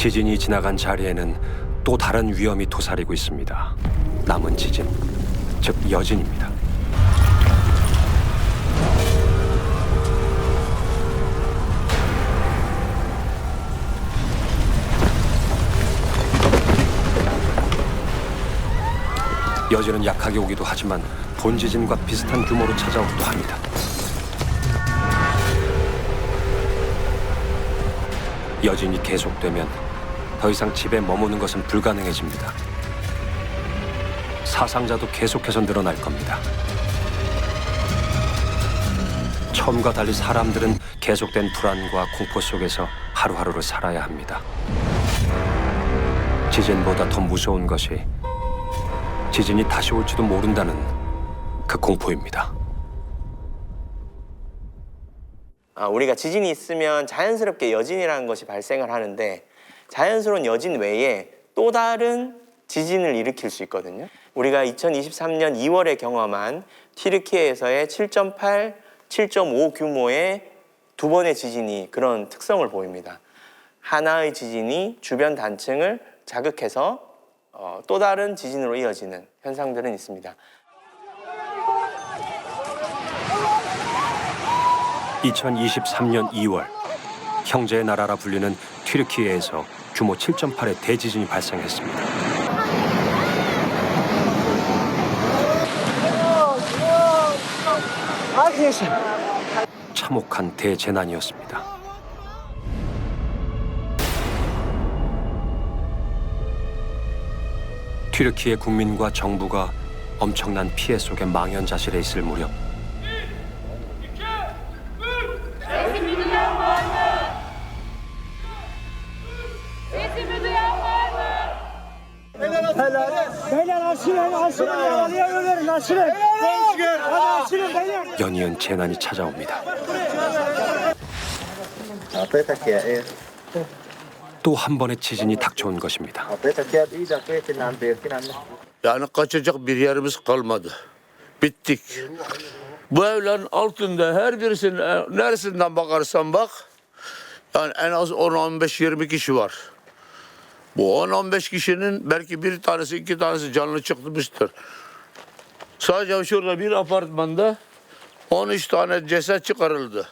지진이 지나간 자리에는 또 다른 위험이 도사리고 있습니다. 남은 지진, 즉 여진입니다. 여진은 약하게 오기도 하지만 본 지진과 비슷한 규모로 찾아오기도 합니다. 여진이 계속되면 더 이상 집에 머무는 것은 불가능해집니다. 사상자도 계속해서 늘어날 겁니다. 처음과 달리 사람들은 계속된 불안과 공포 속에서 하루하루를 살아야 합니다. 지진보다 더 무서운 것이 지진이 다시 올지도 모른다는 그 공포입니다. 아, 우리가 지진이 있으면 자연스럽게 여진이라는 것이 발생을 하는데 자연스러운 여진 외에 또 다른 지진을 일으킬 수 있거든요. 우리가 2023년 2월에 경험한 튀르키예에서의 7.8, 7.5 규모의 두 번의 지진이 그런 특성을 보입니다. 하나의 지진이 주변 단층을 자극해서 어, 또 다른 지진으로 이어지는 현상들은 있습니다. 2023년 2월 형제의 나라라 불리는 튀르키예에서 규모 7.8의 대지진이 발생했습니다. 참혹한 대재난이었습니다. 튀르키예 국민과 정부가 엄청난 피해 속에 망연자실해 있을 무렵 Beyler açılın, açılın. Yaralıya yollayın, açılın. Hadi açılın beyler. 연이은 재난이 찾아옵니다. أعطيتك يا إيه؟ 또 한 번의 지진이 닥쳐온 것입니다. أعطيتك يا بإيدك إيه اللي عم بيركن عنك Yani kaçacak bir yerimiz kalmadı. Bittik. Bu evlerin altında her birisinin neresinden bakarsan bak yani en az 10-15-20 kişi var. Bu 10-15 kişinin belki bir tanesi iki tanesi canlı çıkmıştır. Sadece şurada bir apartmanda 13 tane ceset çıkarıldı.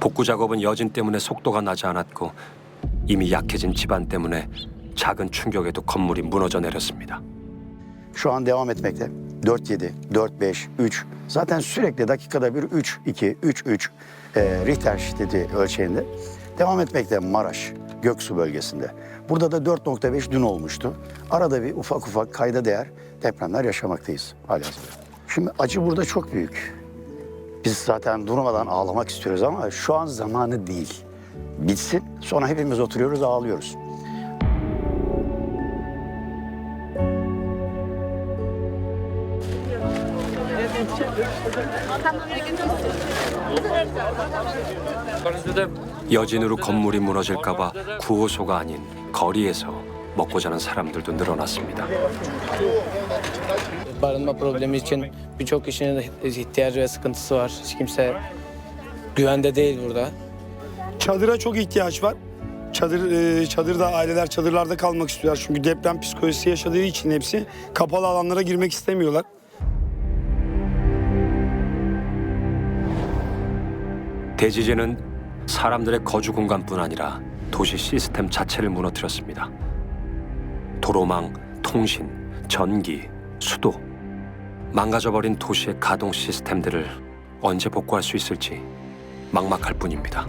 복구 작업은 여진 때문에 속도가 나지 않았고 이미 약해진 집안 때문에 작은 충격에도 건물이 무너져 내렸습니다. Şu an devam etmekte. 4-7, 4-5, 3. Zaten sürekli dakikada bir 3, 2, 3, 3 e, Richter şiddeti ölçeğinde devam etmekte Maraş, Göksu bölgesinde. Burada da 4.5 dün olmuştu. Arada bir ufak ufak kayda değer depremler yaşamaktayız halihazırda. Şimdi acı burada çok büyük. Biz zaten durmadan ağlamak istiyoruz ama şu an zamanı değil. Bitsin sonra hepimiz oturuyoruz ağlıyoruz. 여진으로 건물이 무너질까봐 구호소가 아닌 거리에서 먹고 자는 사람들도 늘어났습니다. barınma problemi için birçok kişinin ihtiyacı ve sıkıntısı var. Hiç kimse güvende değil burada. Çadıra çok ihtiyaç var. Çadır, e, çadırda aileler çadırlarda kalmak istiyorlar. Çünkü deprem psikolojisi yaşadığı için hepsi kapalı alanlara girmek istemiyorlar. 대지진은 사람들의 거주 공간뿐 아니라 도시 시스템 자체를 무너뜨렸습니다. 도로망, 통신, 전기, 수도 망가져버린 도시의 가동 시스템들을 언제 복구할 수 있을지 막막할 뿐입니다.